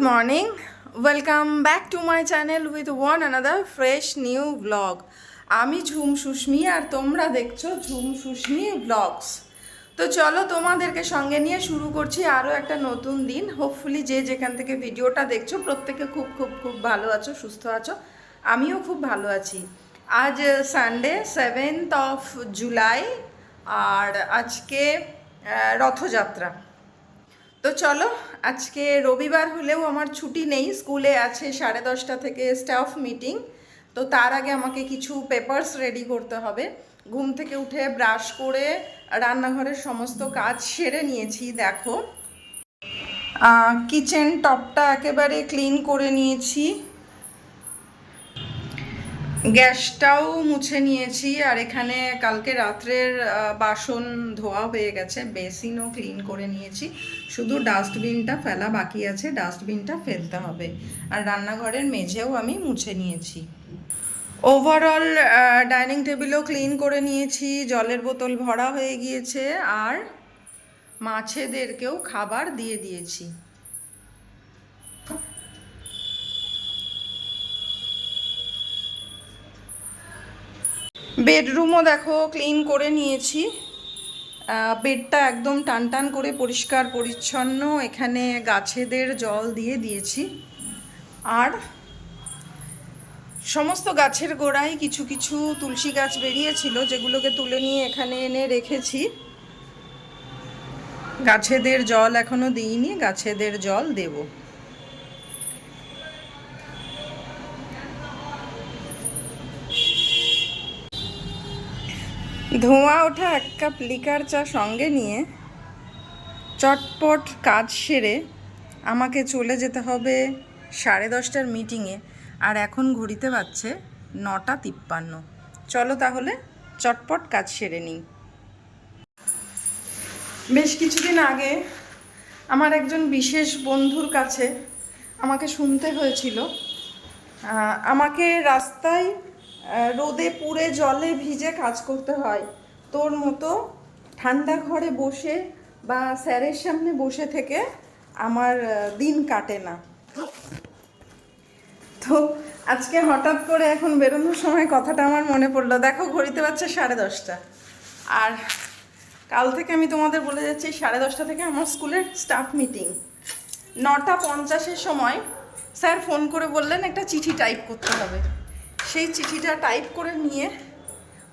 Good morning welcome back to my channel with one another fresh new vlog আমি ঝুম সুস্মি আর তোমরা দেখছ ঝুম Susmi blogs তো চলো তোমাদেরকে সঙ্গে নিয়ে শুরু করছি আরও একটা নতুন দিন। হোপফুলি যে যেখান থেকে ভিডিওটা দেখছ প্রত্যেকে খুব খুব খুব ভালো আছো, সুস্থ আছো। আমিও খুব ভালো আছি। আজ সানডে সেভেন্থ অফ জুলাই আর আজকে রথযাত্রা। তো চলো, আজকে রবিবার হলেও আমার ছুটি নেই, স্কুলে আছে সাড়ে দশটা থেকে স্টাফ মিটিং তো তার আগে আমাকে কিছু পেপারস রেডি করতে হবে। ঘুম থেকে উঠে ব্রাশ করে রান্নাঘরের সমস্ত কাজ সেরে নিয়েছি, দেখো। কিচেন টপটা একেবারে ক্লিন করে নিয়েছি। গ্যাসটাও মুছে নিয়েছি আর এখানে কালকে রাত্রের বাসন ধোয়া হয়ে গেছে, বেসিনও ক্লিন করে নিয়েছি। শুধু ডাস্টবিনটা ফেলা বাকি আছে, ডাস্টবিনটা ফেলতে হবে। আর রান্নাঘরের মেঝেও আমি মুছে নিয়েছি। ওভারঅল ডাইনিং টেবিলও ক্লিন করে নিয়েছি, জলের বোতল ভরা হয়ে গিয়েছে, আর মাছেদেরকেও খাবার দিয়ে দিয়েছি। বেডরুমও দেখো, ক্লিন করে নিয়েছি। বেডটা একদম টান টান করে পরিষ্কার পরিচ্ছন্ন, এখানে গাছেদের জল দিয়ে দিয়েছি। আর সমস্ত গাছের গোড়ায় কিছু কিছু তুলসী গাছ বেরিয়েছিল, যেগুলোকে তুলে নিয়ে এখানে এনে রেখেছি। গাছেদের জল এখনও দিইনি, গাছেদের জল দেবো। ধোঁয়া ওঠা এক কাপ লিকার চা সঙ্গে নিয়ে চটপট কাজ সেরে আমাকে চলে যেতে হবে সাড়ে দশটার মিটিংয়ে। আর এখন ঘড়িতে বাজছে নটা তিপ্পান্ন। চলো তাহলে চটপট কাজ সেরে নিই। বেশ কিছুদিন আগে আমার একজন বিশেষ বন্ধুর কাছে আমাকে শুনতে হয়েছিল। আমাকে রাস্তায় রোদে পুড়ে জলে ভিজে কাজ করতে হয়। তোর মতো ঠান্ডা ঘরে বসে বা স্যারের সামনে বসে থেকে আমার দিন কাটে না। তো আজকে হঠাৎ করে এখন বেরোনোর সময় কথাটা আমার মনে পড়ল। দেখো, ঘড়িতে পাচ্ছে সাড়ে দশটা। আর কাল থেকে আমি তোমাদের বলে যাচ্ছি, সাড়ে দশটা থেকে আমার স্কুলের স্টাফ মিটিং নটা পঞ্চাশের সময় স্যার ফোন করে বললেন, একটা চিঠি টাইপ করতে হবে। সেই চিঠিটা টাইপ করে নিয়ে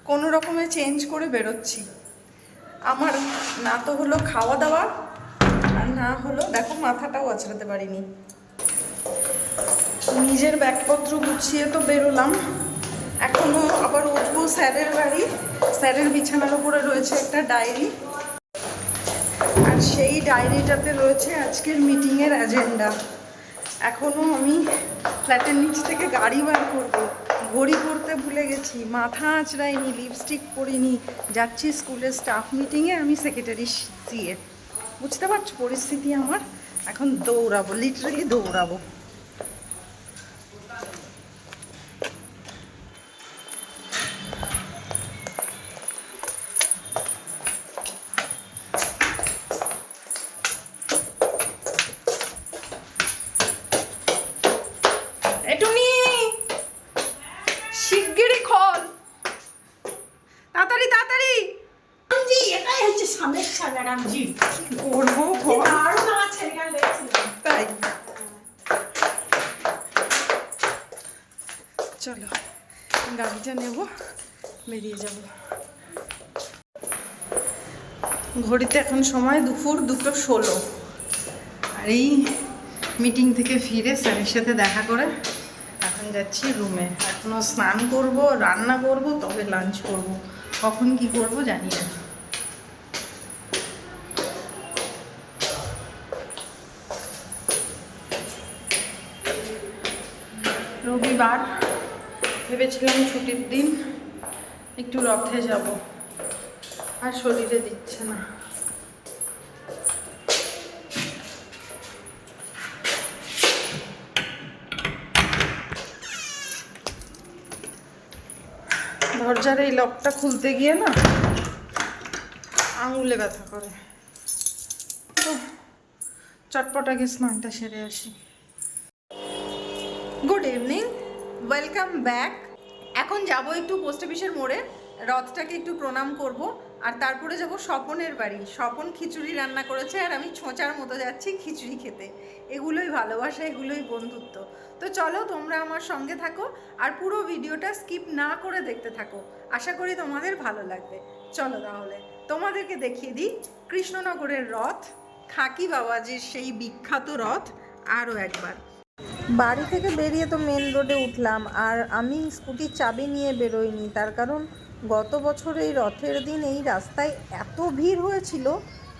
কোনো রকমে চেঞ্জ করে বেরোচ্ছি। আমার না তো হলো খাওয়া দাওয়া, আর না হলো, দেখো মাথাটাও আছড়াতে পারিনি। নিজের ব্যাগপত্র গুছিয়ে তো বেরোলাম। এখনও আবার উঠবো স্যারের বাড়ি। স্যারের বিছানার উপরে রয়েছে একটা ডায়েরি। আর সেই ডায়েরিটাতে রয়েছে আজকের মিটিংয়ের অ্যাজেন্ডা এখনও আমি ফ্ল্যাটের নিচ থেকে গাড়ি বার করব। ঘড়ি করতে ভুলে গেছি, মাথা আঁচড়াইনি লিপস্টিক পরিনি, যাচ্ছি স্কুলের স্টাফ মিটিংয়ে আমি সেক্রেটারি দিয়ে বুঝতে পারছ? পরিস্থিতি আমার। এখন দৌড়াবো লিটারেলি দৌড়াবো। বেরিয়ে যাব। ঘড়িতে এখন সময় দুপুর দুটো ষোলো। আর এই মিটিং থেকে ফিরে স্যারের সাথে দেখা করে এখন যাচ্ছি রুমে এখনও স্নান করব, রান্না করব, তবে লাঞ্চ করব। কখন কি করব জানি না। রবিবার, ভেবেছিলাম ছুটির দিন। একটু রথে যাব। আর শরীরে দিচ্ছে না। দরজার এই লকটা খুলতে গিয়ে না আঙুলে ব্যথা করে। চটপট আগে স্নানটা সেরে আসি। গুড ইভিনিং ওয়েলকাম ব্যাক এখন যাব একটু পোস্ট অফিসের মোড়ে। রথটাকে একটু প্রণাম করব। আর তারপরে যাব স্বপনের বাড়ি। স্বপন খিচুড়ি রান্না করেছে আর আমি ছোঁচার মতো যাচ্ছি খিচুড়ি খেতে। এগুলোই ভালোবাসা, এগুলোই বন্ধুত্ব। তো চলো তোমরা আমার সঙ্গে থাকো আর পুরো ভিডিওটা স্কিপ না করে দেখতে থাকো। আশা করি তোমাদের ভালো লাগবে। চলো তাহলে তোমাদেরকে দেখিয়ে দিই কৃষ্ণনগরের রথ, খাকি বাবাজির সেই বিখ্যাত রথ আরও একবার। বাড়ি থেকে বেরিয়ে তো মেন রোডে উঠলাম, আর আমি স্কুটির চাবি নিয়ে বেরোইনি। তার কারণ গত বছর এই রথের দিন এই রাস্তায় এত ভিড় হয়েছিল,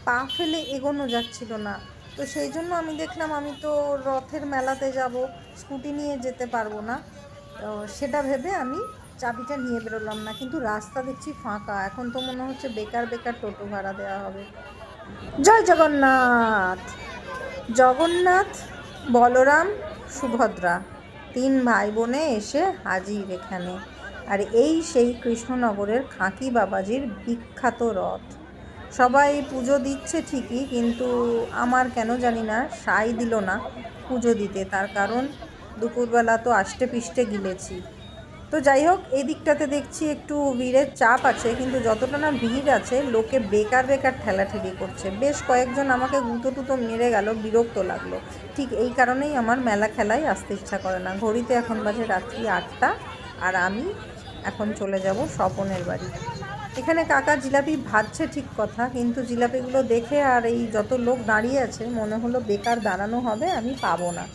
পা ফেলে এগোনো যাচ্ছিল না। তো সেই জন্য আমি দেখলাম আমি তো রথের মেলাতে যাব স্কুটি নিয়ে যেতে পারব না। সেটা ভেবে আমি চাবিটা নিয়ে বেরোলাম না, কিন্তু রাস্তা দেখছি ফাঁকা। এখন তো মনে হচ্ছে বেকার বেকার টোটো ভাড়া দেওয়া হবে। জয় জগন্নাথ! জগন্নাথ, বলরাম সুভদ্রা। তিন ভাই বোনে এসে হাজির এখানে। আর এই সেই কৃষ্ণনগরের খাঁকি বাবাজির বিখ্যাত রথ। সবাই পুজো দিচ্ছে ঠিকই, কিন্তু আমার কেন জানি না সাই দিল না পুজো দিতে। তার কারণ, দুপুরবেলা তো আষ্টে পিষ্টে গিলেছি। তো যাই হোক, এই দিকটাতে দেখছি একটু ভিড়ের চাপ আছে, কিন্তু যতটা না ভিড় আছে, লোকে বেকার বেকার ঠেলাঠেলি করছে। বেশ কয়েকজন আমাকে গুঁতো টুতো মেরে গেল, বিরক্ত লাগল। ঠিক এই কারণেই আমার মেলা খেলায় আসতে ইচ্ছা করে না। ঘড়িতে এখন বাজে রাত্রি আটটা, আর আমি এখন চলে যাব স্বপনের বাড়ি। এখানে কাকা জিলাপি ভাজছে ঠিক কথা, কিন্তু জিলাপিগুলো দেখে আর এই যত লোক দাঁড়িয়ে আছে, মনে হলো বেকার দাঁড়ানো হবে, আমি পাবো না।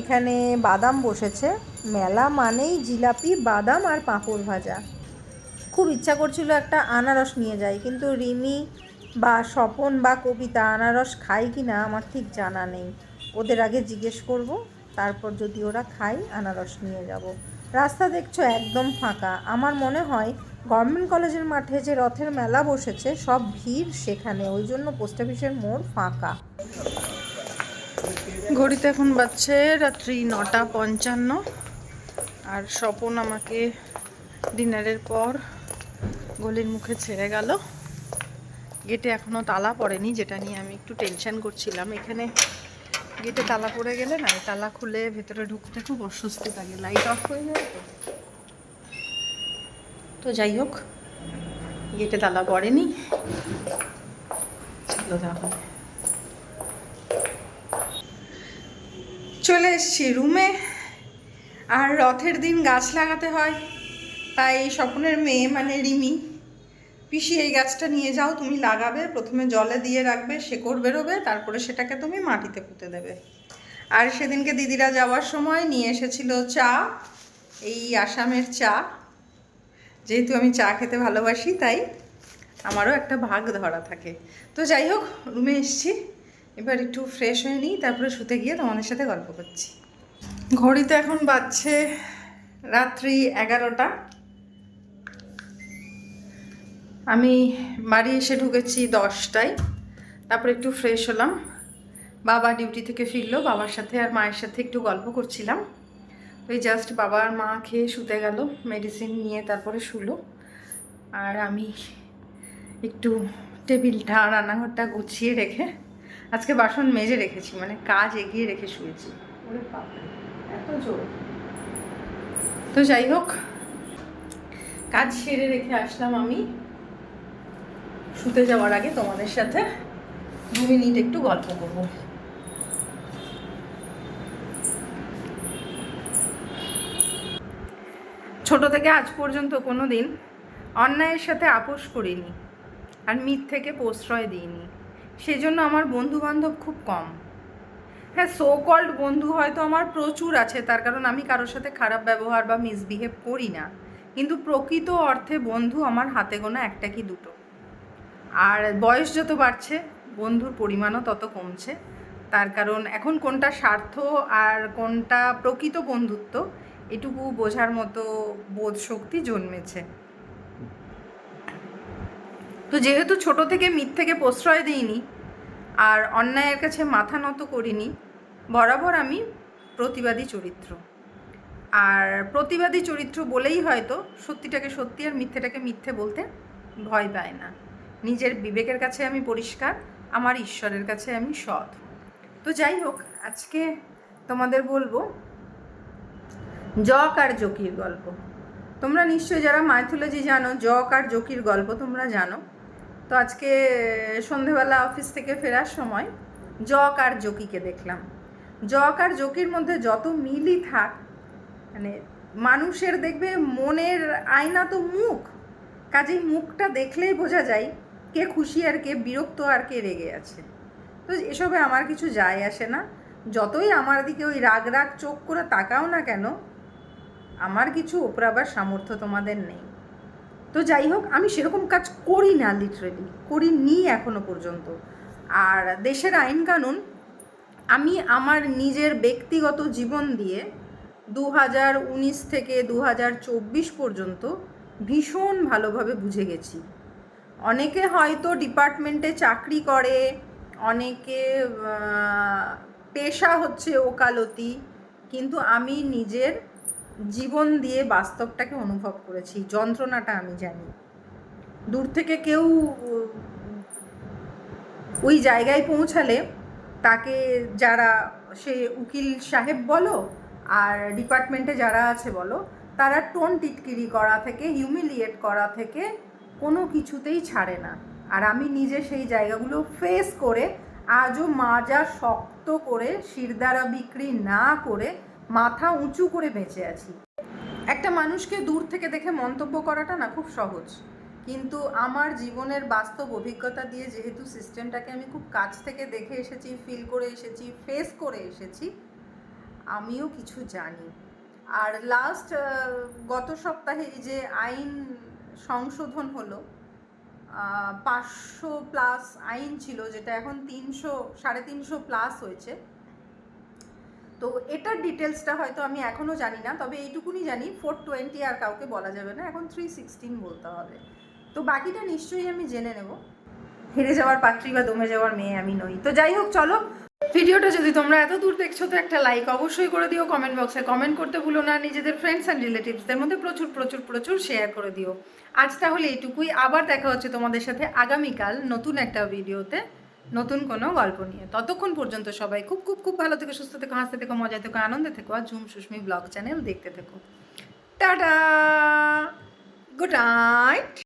এখানে বাদাম বসেছে। মেলা মানেই জিলাপি, বাদাম আর পাঁপড় ভাজা। খুব ইচ্ছা করছিল একটা আনারস নিয়ে যাই, কিন্তু রিমি বা স্বপন বা কবিতা আনারস খায় কি না আমার ঠিক জানা নেই। ওদের আগে জিজ্ঞেস করব, তারপর যদি ওরা খায়, আনারস নিয়ে যাব। রাস্তা দেখছ একদম ফাঁকা। আমার মনে হয় গভর্নমেন্ট কলেজের মাঠে যে রথের মেলা বসেছে, সব ভিড় সেখানে। ওই জন্য পোস্ট অফিসের মোড় ফাঁকা। ঘড়িতে এখন বাজছে রাত্রি নটা পঞ্চান্ন। আর স্বপন আমাকে ডিনারের পর গলির মুখে ছেড়ে গেল। গেটে এখনও তালা পড়েনি, যেটা নিয়ে আমি একটু টেনশন করছিলাম। এখানে গেটে তালা পড়ে গেলে না তালা খুলে ভেতরে ঢুকতে খুব অস্বস্তি লাগে লাইট অফ হয়ে যায় তো। তো যাই হোক, গেটে তালা পড়েনি। চলো তাহলে। চলে এসেছি রুমে। আর রথের দিন গাছ লাগাতে হয়, তাই স্বপ্নের মেয়ে মানে রিমি। পিসি, এই গাছটা নিয়ে যাও, তুমি লাগাবে, প্রথমে জলে দিয়ে রাখবে, শেকড় বেরোবে, তারপরে সেটাকে তুমি মাটিতে পুঁতে দেবে। আর সেদিনকে দিদিরা যাওয়ার সময় নিয়ে এসেছিল চা, এই আসামের চা। যেহেতু আমি চা খেতে ভালোবাসি, তাই আমারও একটা ভাগ ধরা থাকে। তো যাই হোক, রুমে এসছি। এবার একটু ফ্রেশ হয়ে নিই, তারপরে শুতে গিয়ে তোমাদের সাথে গল্প করছি। ঘড়িতে এখন বাজছে রাত্রি এগারোটা। আমি বাড়ি এসে ঢুকেছি দশটায়, তারপর একটু ফ্রেশ হলাম। বাবা ডিউটি থেকে ফিরলো, বাবার সাথে আর মায়ের সাথে একটু গল্প করছিলাম। ওই জাস্ট বাবা আর মা খেয়ে শুতে গেল মেডিসিন নিয়ে তারপরে শুলো। আর আমি একটু টেবিলটা, রান্নাঘরটা গুছিয়ে রেখে আজকে বাসন মেজে রেখেছি মানে কাজ এগিয়ে রেখে শুয়েছি। ওরে এত জোর। তো যাই হোক কাজ সেরে রেখে আসলাম আমি। শুতে যাওয়ার আগে তোমাদের সাথে দু মিনিট একটু গল্প করব। ছোট থেকে আজ পর্যন্ত কোনো দিন অন্যায়ের সাথে আপোষ করিনি আর মিথ থেকে প্রশ্রয় দিইনি। সেজন্য আমার বন্ধু বান্ধব খুব কম। হ্যাঁ সো কল্ড বন্ধু হয়তো আমার প্রচুর আছে, তার কারণ আমি কারোর সাথে খারাপ ব্যবহার বা মিসবিহেভ করি না। কিন্তু প্রকৃত অর্থে বন্ধু আমার হাতে গোনা একটা কি দুটো। আর বয়স যত বাড়ছে, বন্ধুর পরিমাণও তত কমছে। তার কারণ এখন কোনটা স্বার্থ আর কোনটা প্রকৃত বন্ধুত্ব, এটুকু বোঝার মতো বোধ শক্তি জন্মেছে। তো যেহেতু ছোট থেকে মিথ্যেকে প্রশ্রয় দিইনি আর অন্যায়ের কাছে মাথা নত করিনি, বরাবর আমি প্রতিবাদী চরিত্র। আর প্রতিবাদী চরিত্র বলেই হয়তো সত্যিটাকে সত্যি আর মিথ্যেটাকে মিথ্যে বলতে ভয় পায় না। নিজের বিবেকের কাছে আমি পরিষ্কার, আমার ঈশ্বরের কাছে আমি সৎ। তো যাই হোক, আজকে তোমাদের বলব জক আর জকির গল্প। তোমরা নিশ্চয়ই যারা মাইথোলজি জানো, জক আর জকির গল্প তোমরা জানো। তো আজকে সন্ধেবেলা অফিস থেকে ফেরার সময় জক আর জকিকে দেখলাম। জক আর জকির মধ্যে যত মিলই থাক মানে মানুষের দেখবে মনের আয়না তো মুখ, কাজেই মুখটা দেখলেই বোঝা যায় কে খুশি আর কে বিরক্ত আর কে রেগে আছে। তো এসবে আমার কিছু যায় আসে না। যতই আমার দিকে ওই রাগ রাগ চোখ করে তাকাও না কেন, আমার কিছু ওপরাবার সামর্থ্য তোমাদের নেই। তো যাই হোক, আমি সেরকম কাজ করি না লিটারেলি করি নি এখনও পর্যন্ত। আর দেশের আইন কানুন, আমি আমার নিজের ব্যক্তিগত জীবন দিয়ে দু হাজার উনিশ থেকে দু হাজার চব্বিশ পর্যন্ত ভীষণ ভালোভাবে বুঝে গেছি। অনেকে হয়তো ডিপার্টমেন্টে চাকরি করে, অনেকে পেশা হচ্ছে ওকালতি, কিন্তু আমি নিজের জীবন দিয়ে বাস্তবটাকে অনুভব করেছি, যন্ত্রণাটা আমি জানি। দূর থেকে কেউ, ওই জায়গায় পৌঁছালে তাকে যারা, সে উকিল সাহেব বলো, আর ডিপার্টমেন্টে যারা আছে বলো, তারা টোন টিটকিরি করা থেকে, হিউমিলিয়েট করা থেকে কোনো কিছুতেই ছাড়ে না। আর আমি নিজে সেই জায়গাগুলো ফেস করে, আজও মাজা শক্ত করে শিরদারা বিক্রি না করে মাথা উঁচু করে বেঁচে আছি। একটা মানুষকে দূর থেকে দেখে মন্তব্য করাটা না খুব সহজ। কিন্তু আমার জীবনের বাস্তব অভিজ্ঞতা দিয়ে যেহেতু সিস্টেমটাকে আমি খুব কাছ থেকে দেখে এসেছি ফিল করে এসেছি ফেস করে এসেছি, আমিও কিছু জানি। আর লাস্ট গত সপ্তাহে এই যে আইন সংশোধন হলো পাঁচশো প্লাস আইন ছিল, যেটা এখন তিনশো, সাড়ে তিনশো প্লাস হয়েছে। তো এটার ডিটেলসটা হয়তো আমি এখনও জানি না, তবে এইটুকুনি জানি ফোর টোয়েন্টি আর কাউকে বলা যাবে না, এখন থ্রি সিক্সটিন বলতে হবে। তো বাকিটা নিশ্চয়ই আমি জেনে নেব। হেরে যাওয়ার পাত্রী বা দমে যাওয়ার মেয়ে আমি নই। তো যাই হোক, চলো। ভিডিওটা যদি তোমরা এত দূর দেখছ, তো একটা লাইক অবশ্যই করে দিও কমেন্ট বক্সে কমেন্ট করতে ভুলো না, নিজেদের ফ্রেন্ডস অ্যান্ড রিলেটিভসদের মধ্যে প্রচুর প্রচুর প্রচুর শেয়ার করে দিও। আজ তাহলে এইটুকুই। আবার দেখা হচ্ছে তোমাদের সাথে আগামীকাল নতুন একটা ভিডিওতে নতুন কোনো গল্প নিয়ে। ততক্ষণ পর্যন্ত সবাই খুব খুব খুব ভালো থেকে, সুস্থ থেকো, হাসতে থেকো মজা থেকো, আনন্দে থেকো আর ঝুম সুস্মি ব্লগ চ্যানেল দেখতে থেকো। টাটা! Good night!